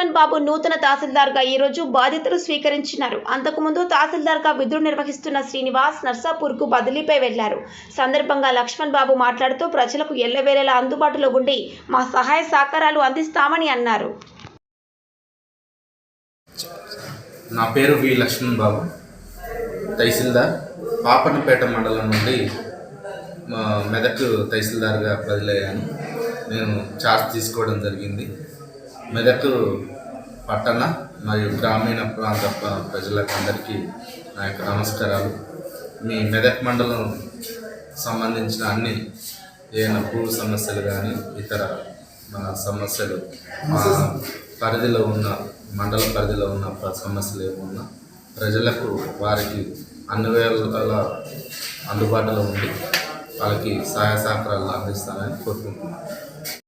లక్ష్మణ్ బాబు నూతన తహసీల్దార్గా ఈరోజు బాధ్యతలు స్వీకరించినారు. అంతకుముందు తహసీల్దార్గా విధులు నిర్వహిస్తున్న శ్రీనివాస్ నర్సాపూర్కు బదిలీపై వెళ్ళారు. సందర్భంగా లక్ష్మణ్ బాబు మాట్లాడుతూ ప్రజలకు ఎల్లవేళలా అందుబాటులో ఉండి మా సహాయ సహకారాలు అందిస్తామని అన్నారు. నా పేరు వి లక్ష్మణ్ బాబు. తహసీల్దార్ పాపన్నపేట మండలం నుండి మెదక్ తహసీల్దార్గా బదిలయ్యాను నేను ఛార్జ్ తీసుకోవడం జరిగింది. మెదక్ పట్టణ మరియు గ్రామీణ ప్రాంత ప్రజలకు అందరికీ నా యొక్క నమస్కారాలు. మీ మెదక్ మండలం సంబంధించిన అన్ని ఏమైనా భూ సమస్యలు కానీ ఇతర మన సమస్యలు మా పరిధిలో ఉన్న మండల పరిధిలో ఉన్న సమస్యలు ఏమున్నా ప్రజలకు వారికి అన్ని వేళల అందుబాటులో ఉండి వాళ్ళకి సహాయ సహకారాలు అందిస్తానని కోరుకుంటున్నాను.